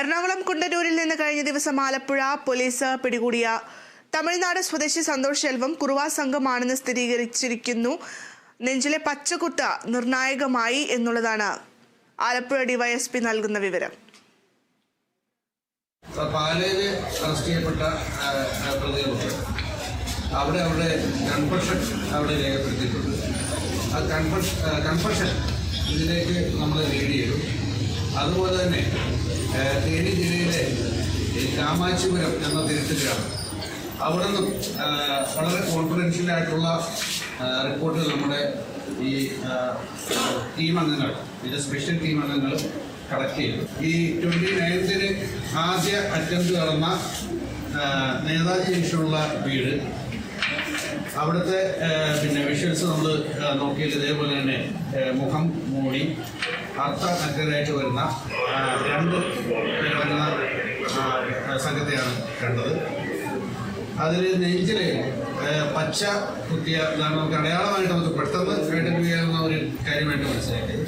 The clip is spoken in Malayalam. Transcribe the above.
എറണാകുളം കുണ്ടന്നൂരിൽ നിന്ന് കഴിഞ്ഞ ദിവസം ആലപ്പുഴ പോലീസ് പിടികൂടിയ തമിഴ്നാട് സ്വദേശി സന്തോഷ് ശെൽവം കുറുവാ സംഘമാണെന്ന് സ്ഥിരീകരിച്ചിരിക്കുന്നു. നെഞ്ചിലെ പച്ചകുത്ത നിർണായകമായി എന്നുള്ളതാണ് ആലപ്പുഴ ഡിവൈഎസ്പി നൽകുന്ന വിവരം. പാലയിൽ അവിടെ കൺഫഷൻ അവിടെ രേഖപ്പെടുത്തിയിട്ടുണ്ട്. ആ കൺഫഷൻ കൺഫഷൻ ഇതിലേക്ക് നമ്മൾ റീഡ് ചെയ്തു. അതുപോലെ തന്നെ തേനി ജില്ലയിലെ ഈ കാമാച്ചിപുരം എന്ന തിരുത്തലാണ്. അവിടെ നിന്നും വളരെ ആ, റിപ്പോർട്ടുകൾ നമ്മുടെ ഈ ടീം അംഗങ്ങൾ ഇത് സ്പെഷ്യൽ ടീം അംഗങ്ങൾ കളക്ട് ചെയ്തു ഈ ട്വന്റി നയൻത്തിന് ആദ്യ അറ്റംപ്റ്റ് നടന്ന നേതാജി ജംഗ്ഷനുള്ള വീട്. അവിടുത്തെ പിന്നെ വിഷ്വൽസ് നമ്മൾ നോക്കിയത് ഇതേപോലെ തന്നെ മുഖം മൂടി അർത്ഥ നഗരായിട്ട് വരുന്ന രണ്ട് സംഘത്തെയാണ് കണ്ടത്. അതിൽ നെഞ്ചിൽ പച്ച കുത്തിയ നമുക്ക് അടയാളമായിട്ട് നമുക്ക് പെട്ടെന്ന് ഒരു കാര്യമായിട്ട് മനസ്സിലാക്കിയത്